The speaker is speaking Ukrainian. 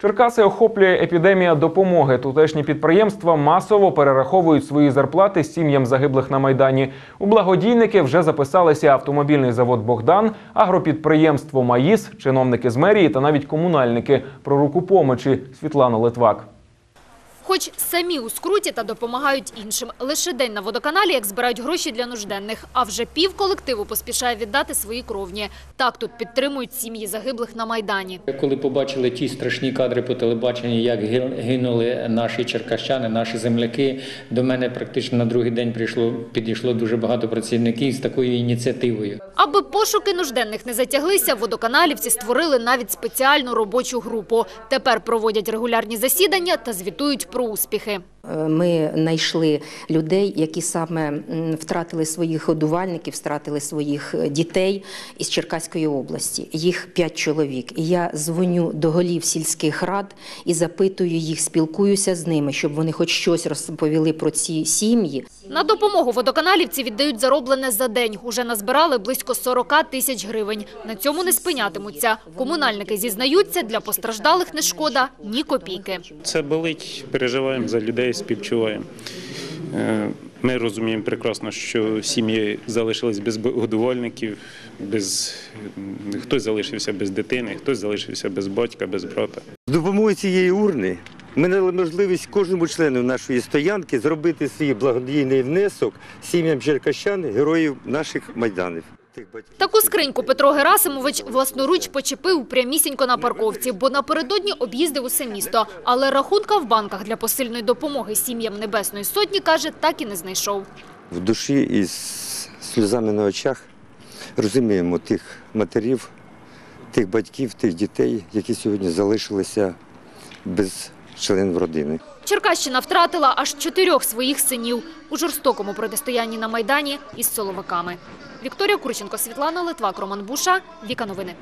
Черкаси охоплює епідемія допомоги. Тутешні підприємства масово перераховують свої зарплати сім'ям загиблих на майдані. У благодійники вже записалися автомобільний завод Богдан, агропідприємство Маїс, чиновники з мерії та навіть комунальники. Про руку помочі Світлана Литвак. Хоч самі у скруті та допомагають іншим. Лише день на водоканалі, як збирають гроші для нужденних. А вже пів колективу поспішає віддати свої кровні. Так тут підтримують сім'ї загиблих на Майдані. Коли побачили ті страшні кадри по телебаченню, як гин- гинули наші черкащани, наші земляки, до мене практично на другий день прийшло підійшло дуже багато працівників з такою ініціативою. Аби пошуки нужденних не затяглися, водоканалівці створили навіть спеціальну робочу групу. Тепер проводять регулярні засідання та звітують про успіхи. Е, Ми знайшли людей, які саме втратили своїх годувальників, втратили своїх е, дітей із Черкаської області. Їх п'ять чоловік. І я дзвоню до голів сільських рад і запитую їх, спілкуюся з ними, щоб вони хоч щось розповіли про ці сім'ї. На допомогу водоканалівці віддають зароблене за день. Уже назбирали близько 40 тисяч гривень. На цьому не спинятимуться. Комунальники зізнаються, для постраждалих не шкода ні копійки. Це болить, переживаємо за людей, співчуваємо. Е, Ми розуміємо прекрасно, що сім'ї залишились без годувальників, без хтось залишився без дитини, хтось залишився без батька, без брата. З допомогою цієї урни ми дали можливість кожному члену нашої стоянки зробити свій благодійний внесок сім'ям черкащан, героїв наших майданів. Тих батьків. Таку скриньку Петро Герасимович власноруч почепив прямісінько на парковці, бо напередодні об'їздив усе місто. Але рахунка в банках для посильної допомоги сім'ям Небесної Сотні, каже, так і не знайшов. В душі і з сльозами на очах розуміємо тих матерів, тих батьків, тих дітей, які сьогодні залишилися без членів родини. Черкащина втратила аж чотирьох своїх синів у жорстокому протистоянні на Майдані із силовиками. Вікторія Курченко, Світлана Литвак, Роман Буша, Віка Новини.